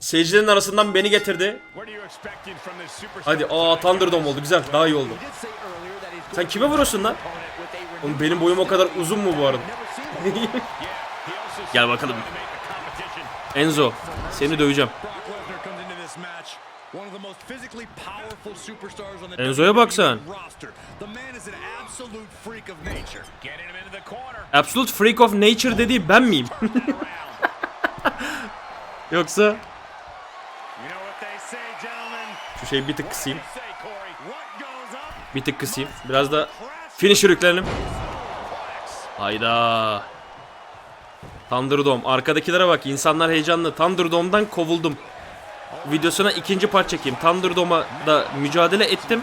Seyircilerin arasından beni getirdi. Hadi aa Thunderdome oldu güzel daha iyi oldu. Sen kime vuruyorsun lan? Oğlum benim boyum o kadar uzun mu bu arada? Gel bakalım. Enzo seni döveceğim. Enzo'ya bak sen. Absolute freak of nature dediği ben miyim? Yoksa şeyi bir tık kısayım. Bir tık kısayım. Biraz da finisher yüklenelim. Hayda. Thunderdome. Arkadakilere bak. İnsanlar heyecanlı. Thunderdome'dan kovuldum. Videosuna ikinci part çekeyim. Thunderdome'a da mücadele ettim.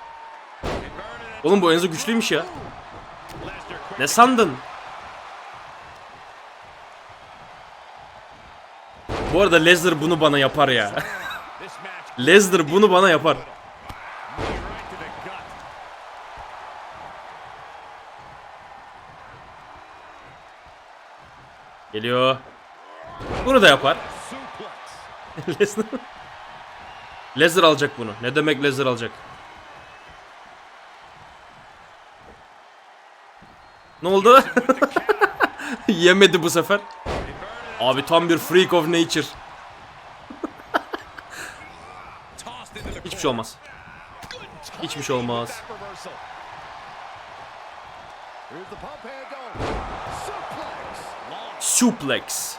Oğlum bu Enzo güçlüymüş ya. Ne sandın? Bu arada Lesnar bunu bana yapar ya. Lesnar bunu bana yapar. Geliyor. Bunu da yapar. Lesnar. Lesnar alacak bunu. Ne demek Lesnar alacak? Ne oldu? Yemedi bu sefer. Abi tam bir freak of nature. Hiçbir şey olmaz. Hiçbir şey olmaz. Suplex.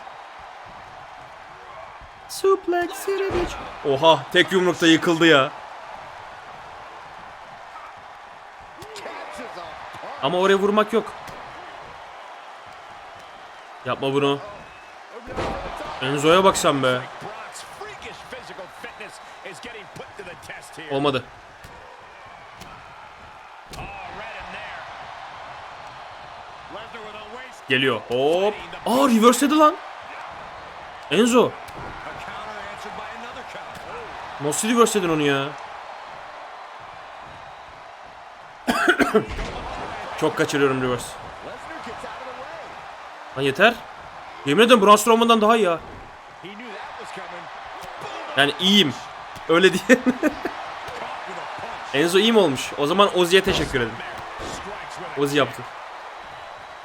Suplex yürüdük. Oha tek yumrukta yıkıldı ya. Ama oraya vurmak yok. Yapma bunu. Enzo'ya bak sen be. Olmadı. Geliyor. Hop. Aa reverse'ledi lan. Enzo. Nasıl reverse'ledin onu ya? Çok kaçırıyorum reverse. Lan yeter. Yemin ederim Braun Strowman'dan daha iyi ya. Yani iyiyim. Öyle diye. Enzo iyi mi olmuş? O zaman Ozzy'ye teşekkür edin. Ozzy yaptı.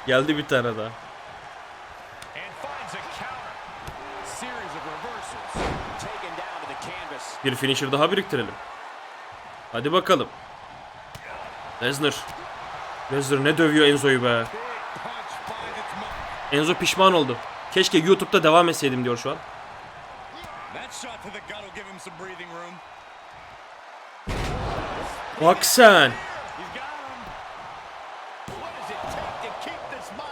Geldi bir tane daha. Bir finisher daha biriktirelim. Hadi bakalım. Lesnar. Lesnar ne dövüyor Enzo'yu be. Enzo pişman oldu. Keşke YouTube'da devam etseydim diyor şu an. Bak sen.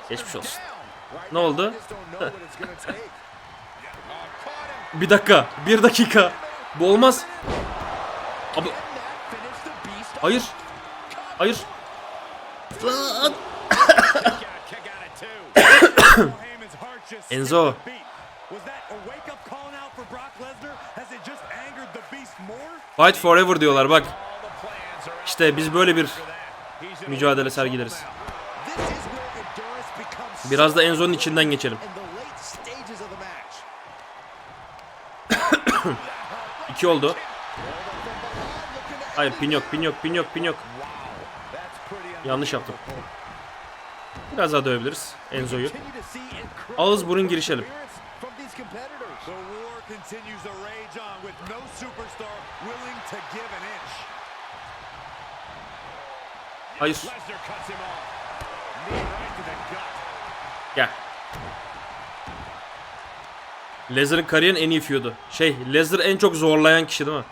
Geçmiş olsun. Ne oldu? bir dakika. Bir dakika. Bu olmaz. Abi. Hayır. Hayır. Lan. Enzo. Fight forever diyorlar bak. İşte biz böyle bir mücadele sergileriz. Biraz da Enzo'nun içinden geçelim. İki oldu. Hayır pin yok pin yok pin yok pin yok. Yanlış yaptım. Biraz daha dövebiliriz Enzo'yu. Ağız burun girişelim. Hayır. Gel. Lesnar'ın kariyerin en iyi feud'u. Şey, Lesnar en çok zorlayan kişi değil mi?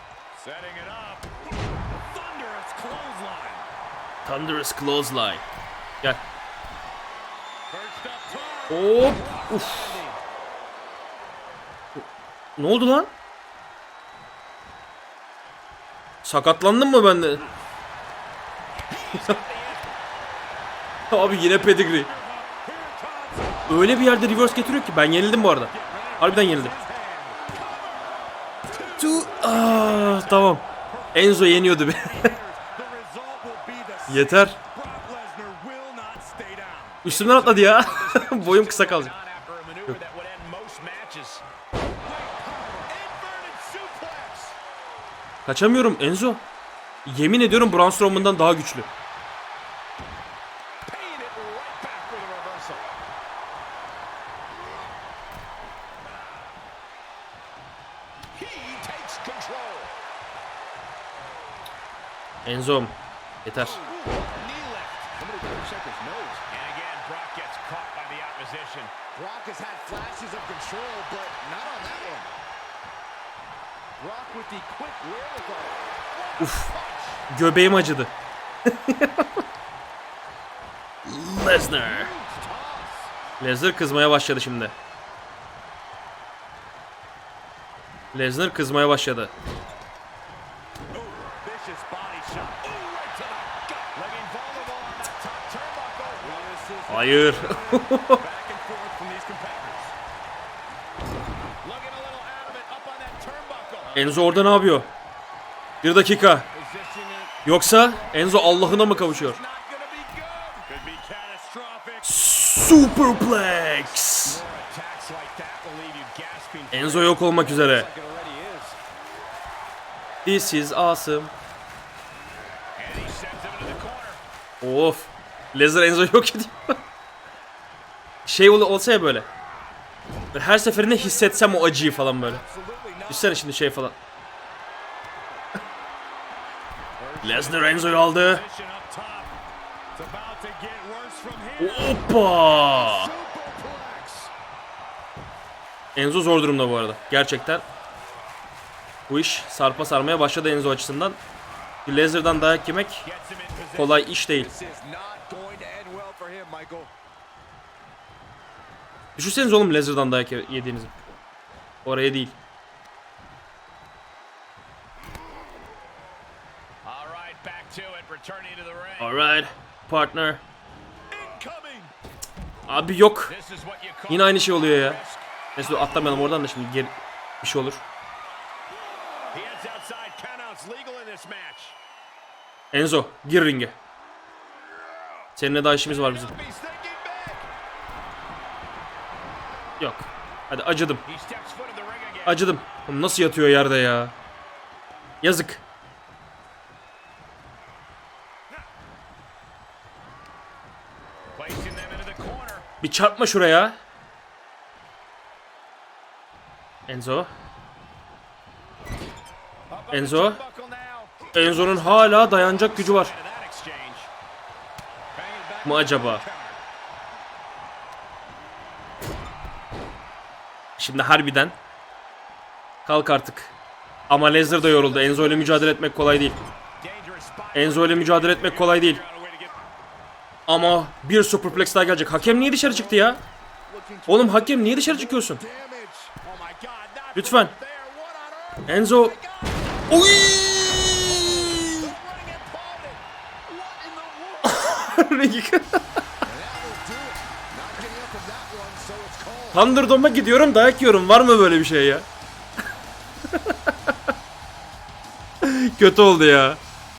Thunderous Clothesline. Gel. Hop. Uf. Ne oldu lan? Sakatlandın mı ben de? Abi yine pedigree. Öyle bir yerde reverse getiriyor ki ben yenildim bu arada. Harbiden yenildim. Tu Aa, tamam. Enzo yeniyordu beni. Yeter. Üstümden atladı ya. Boyum kısa kalacak. Kaçamıyorum Enzo. Yemin ediyorum Braun Strowman'dan daha güçlü. Enzo'm yeter. Brock has had flashes of control, but not on that one. Brock with the quick wherewithal. Uf. Göbeğim acıdı. Lesnar. Lesnar kızmaya başladı şimdi. Lesnar kızmaya başladı. Turnbuckle. Enzo orada ne yapıyor? Bir dakika. Yoksa Enzo Allah'ına mı kavuşuyor? Superplex. Enzo yok olmak üzere. This is awesome. Of. Lesnar Enzo yok ediyor. şey ol- olsa ya böyle. Her seferinde hissetsem o acıyı falan böyle. Düşsene şimdi şey falan. Lesnar Enzo'yu aldı. Hoppa. Enzo zor durumda bu arada. Gerçekten. Bu iş sarpa sarmaya başladı Enzo açısından. Lesnar'dan dayak yemek kolay iş değil. This is not going to Düşünsenize oğlum Lesnar'dan dayak ye- yediğinizi. Oraya değil. All right, back to it, returning to the ring. Alright partner. Incoming. Abi yok. Yine aynı şey oluyor ya. Neyse atlamayalım oradan da şimdi geri bir şey olur. Enzo gir ringe. Seninle daha işimiz var bizim. Yok. Hadi acıdım. Acıdım. Oğlum nasıl yatıyor yerde ya? Yazık. Bir çarpma şuraya. Enzo. Enzo. Enzo'nun hala dayanacak gücü var. Into that exchange. Banging back Mı acaba? Şimdi harbiden. Kalk artık. Ama Lesnar da yoruldu. Enzo ile mücadele etmek kolay değil. Enzo ile mücadele etmek kolay değil. Ama bir superplex daha gelecek. Hakem niye dışarı çıktı ya? Oğlum hakem niye dışarı çıkıyorsun? Lütfen. Enzo. Oy! Thunderdome'a gidiyorum dayak yiyorum. Var mı böyle bir şey ya? Kötü oldu ya.